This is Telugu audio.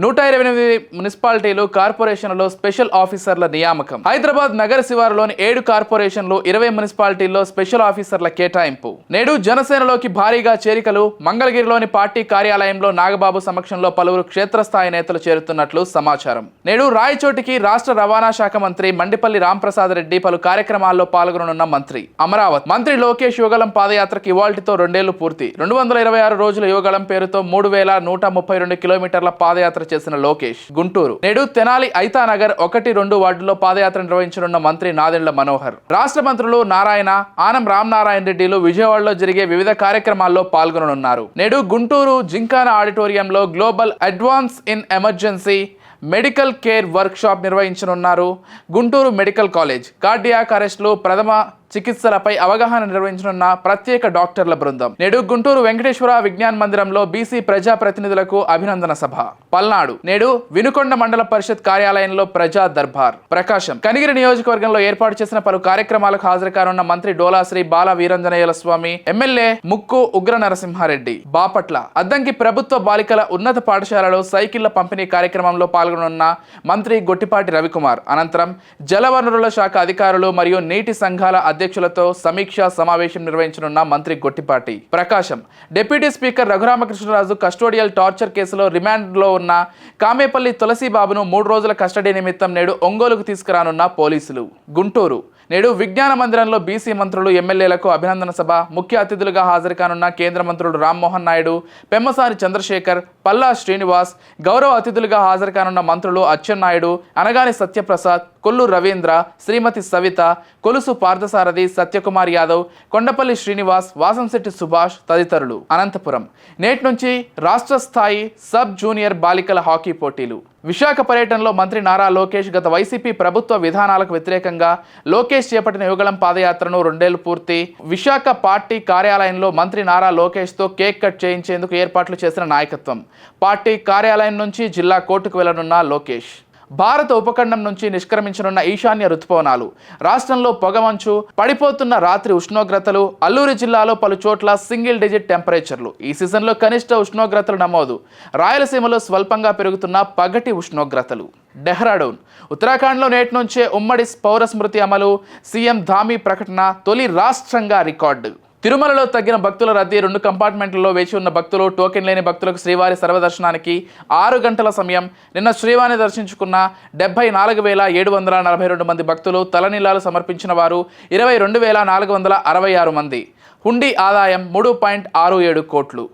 నూట ఇరవై ఎనిమిది మున్సిపాలిటీలు కార్పొరేషన్లలో స్పెషల్ ఆఫీసర్ల నియామకం. హైదరాబాద్ నగర శివారులోని ఏడు కార్పొరేషన్లు ఇరవై మున్సిపాలిటీల్లో స్పెషల్ ఆఫీసర్ల కేటాయింపు. నేడు జనసేనలోకి భారీగా చేరికలు మంగళగిరిలోని పార్టీ కార్యాలయంలో నాగబాబు సమక్షంలో పలువురు క్షేత్రస్థాయి నేతలు చేరుతున్నట్లు సమాచారం. నేడు రాయచోటికి రాష్ట్ర రవాణా శాఖ మంత్రి మండిపల్లి రాంప్రసాద్ రెడ్డి పలు కార్యక్రమాల్లో పాల్గొననున్న మంత్రి అమరావతి. మంత్రి లోకేష్ యువగలం పాదయాత్రకి ఇవాల్టితో రెండేళ్ళు పూర్తి. రెండు వందల ఇరవై ఆరు రోజుల యువగలం పేరుతో మూడు వేల నూట ముప్పై రెండు కిలోమీటర్ల పాదయాత్ర చేసిన లోకేష్ గుంటూరు. నేడు తెనాలి ఐతానగర్ ఒకటి రెండు వార్డుల్లో పాదయాత్ర నిర్వహించనున్న మంత్రి నాదెండ్ల మనోహర్. రాష్ట్ర మంత్రులు నారాయణ ఆనం రామనారాయణ రెడ్డిలు విజయవాడలో జరిగే వివిధ కార్యక్రమాల్లో పాల్గొననున్నారు. నేడు గుంటూరు జింకాన ఆడిటోరియంలో global advance in emergency medical care workshop నిర్వహించనున్నారు గుంటూరు మెడికల్ కాలేజ్. కార్డియాక్ అరెస్టులు ప్రథమ చికిత్సలపై అవగాహన నిర్వహించనున్న ప్రత్యేక డాక్టర్ల బృందం. నేడు గుంటూరు వెంకటేశ్వర విజ్ఞాన్ మందిరంలో బీసీ ప్రజా ప్రతినిధులకు అభినందన సభ. పల్నాడు నేడు వినుకొండ మండల పరిషత్ కార్యాలయంలో ప్రజా దర్బార్. ప్రకాశం కనిగిరి నియోజకవర్గంలో ఏర్పాటు చేసిన పలు కార్యక్రమాలకు హాజరు కానున్న మంత్రి డోలాశ్రీ బాల వీరంజనేయుల స్వామి ఎమ్మెల్యే ముక్కు ఉగ్ర నరసింహారెడ్డి. బాపట్ల అద్దంకి ప్రభుత్వ బాలికల ఉన్నత పాఠశాలలో సైకిళ్ళ పంపిణీ కార్యక్రమంలో పాల్గొనున్న మంత్రి గొట్టిపాటి రవికుమార్. అనంతరం జలవనరుల శాఖ అధికారులు మరియు నీటి సంఘాల అధ్యక్షులతో సమీక్షా సమావేశం నిర్వహించనున్న మంత్రి Gottipati Prakasam. Deputy speaker Raghuramakrishnaraju custodial torture కేసులో రిమాండ్లో ఉన్న కామేపల్లి తులసీబాబును మూడు రోజుల కస్టడీ నిమిత్తం నేడు ఒంగోలుకు తీసుకురానున్న పోలీసులు. గుంటూరు. నేడు విజ్ఞాన మందిరంలో బీసీ మంత్రులు ఎమ్మెల్యేలకు అభినందన సభ. ముఖ్య అతిథులుగా హాజరు కానున్న కేంద్ర మంత్రులు రామ్మోహన్ నాయుడు పెమ్మసాని చంద్రశేఖర్ పల్లా శ్రీనివాస్ గౌరవ అతిథులుగా హాజరు కానున్న మంత్రులు అచ్చెన్నాయుడు అనగాని సత్యప్రసాద్ కొల్లు రవీంద్ర శ్రీమతి సవిత కొలుసు పార్థసారథి సత్యకుమార్ యాదవ్ కొండపల్లి శ్రీనివాస్ వాసంశెట్టి సుభాష్ తదితరులు. అనంతపురం. నేటి నుంచి రాష్ట్ర స్థాయి సబ్ జూనియర్ బాలికల హాకీ పోటీలు. విశాఖ పర్యటనలో మంత్రి నారా లోకేష్ గత వైసీపీ ప్రభుత్వ విధానాలకు వ్యతిరేకంగా లోకేష్ చేపట్టిన యుగళం పాదయాత్రను రెండేళ్ళు పూర్తి. విశాఖ పార్టీ కార్యాలయంలో మంత్రి నారా లోకేష్తో కేక్ కట్ చేయించేందుకు ఏర్పాట్లు చేసిన నాయకత్వం. పార్టీ కార్యాలయం నుంచి జిల్లా కోర్టుకు వెళ్ళనున్న లోకేష్. భారత ఉపఖండం నుంచి నిష్క్రమించనున్న ఈశాన్య రుతుపవనాలు రాష్ట్రంలో పొగమంచు పడిపోతున్న రాత్రి ఉష్ణోగ్రతలు అల్లూరి జిల్లాలో పలు చోట్ల సింగిల్ డిజిట్ టెంపరేచర్లు. ఈ సీజన్లో కనిష్ట ఉష్ణోగ్రతలు నమోదు. రాయలసీమలో స్వల్పంగా పెరుగుతున్న పగటి ఉష్ణోగ్రతలు. డెహ్రాడూన్. ఉత్తరాఖండ్లో నేటి నుంచే ఉమ్మడి పౌర స్మృతి అమలు సీఎం ధామీ ప్రకటన తొలి రాష్ట్రంగా రికార్డు. తిరుమలలో తగ్గిన భక్తుల రద్దీ రెండు కంపార్ట్మెంట్లలో వేచి ఉన్న భక్తులు టోకెన్ లేని భక్తులకు శ్రీవారి సర్వదర్శనానికి ఆరు గంటల సమయం. నిన్న శ్రీవారిని దర్శించుకున్న డెబ్బై నాలుగు వేల ఏడు వందల నలభై రెండు మంది భక్తులు తలనీలాలు సమర్పించిన వారు ఇరవై రెండు వేల నాలుగు వందల అరవై ఆరు మంది. హుండీ ఆదాయం మూడు పాయింట్ ఆరు ఏడు కోట్లు.